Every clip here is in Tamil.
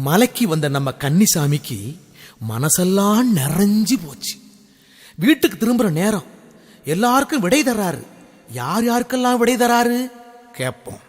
மலைக்கு வந்த நம்ம கன்னிசாமிக்கு மனசெல்லாம் நிறைஞ்சு போச்சு. வீட்டுக்கு திரும்புற நேரம். எல்லாருக்கும் விடை தராரு. யார் யாருக்கெல்லாம் விடை தராரு? கேட்போம்.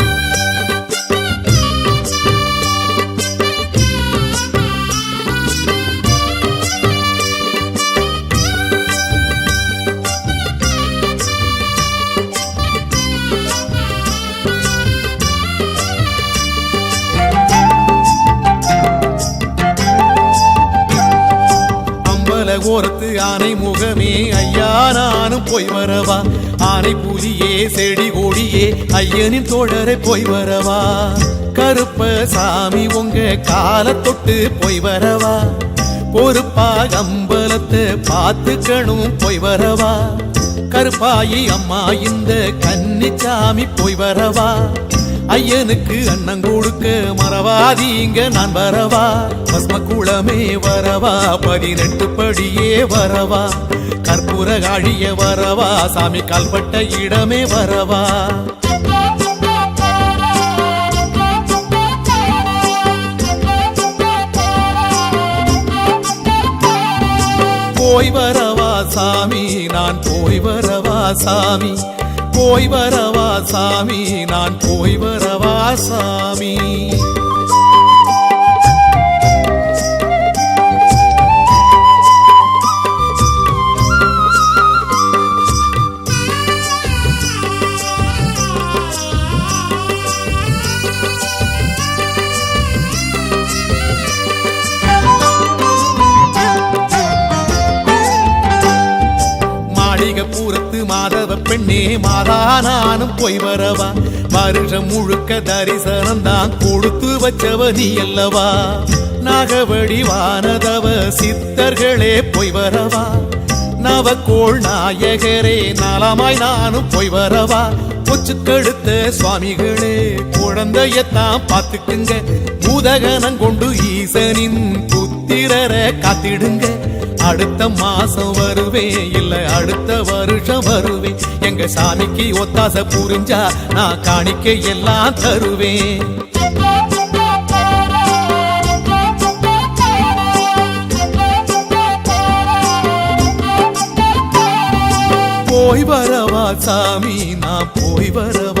அம்பல ஓரத்து ஆனை முகமே. ஐயா நானும் போய் வரவா? ஆனை புலியே செடி கொடியே ஐயனின் தோழரை போய் வரவா? கருப்ப சாமி உங்க கால தொட்டு போய் வரவா? பொறுப்பா அம்பலத்தை பார்த்துக்கணும் போய் வரவா? கருப்பாயி அம்மா இந்த கன்னிச்சாமி போய் வரவா? ஐயனுக்கு அண்ணன் கொடுக்க மறவாதீங்க நான் வரவா? பஸ்ம குளமே வரவா? பதினெட்டு படியே வரவா? கற்பூர காழிய வரவா? சாமி கால்பட்ட இடமே வரவா? போய் வரவா சாமி நான் போய் வரவா சாமி? போய் வரவா சாமி நான் போய் வர சாமி மாதவ பெண்ணே மாதா நானும் போய் வரவா? வருஷம் முழுக்க தரிசனம் தான் கொடுத்து வச்சவ நீ அல்லவா? நாகவடி வானதவ சித்தர்களே போய் வரவா? நவக்கோள் நாயகரே நலமாய் நானும் போய் வரவா? கொச்சு கழுத்த சுவாமிகளே குழந்தையத்தான் பார்த்துக்குங்க. பூதகனம் கொண்டு ஈசனின் புத்திரரை காத்திடுங்க. அடுத்த மாசம் வருவே இல்லை அடுத்த வருஷம் வருவேன். எங்க சாமிக்கு ஒத்தாச புரிஞ்சா நான் காணிக்கை எல்லாம் தருவேன். போய் வரவா சாமி நான் போய் வரவா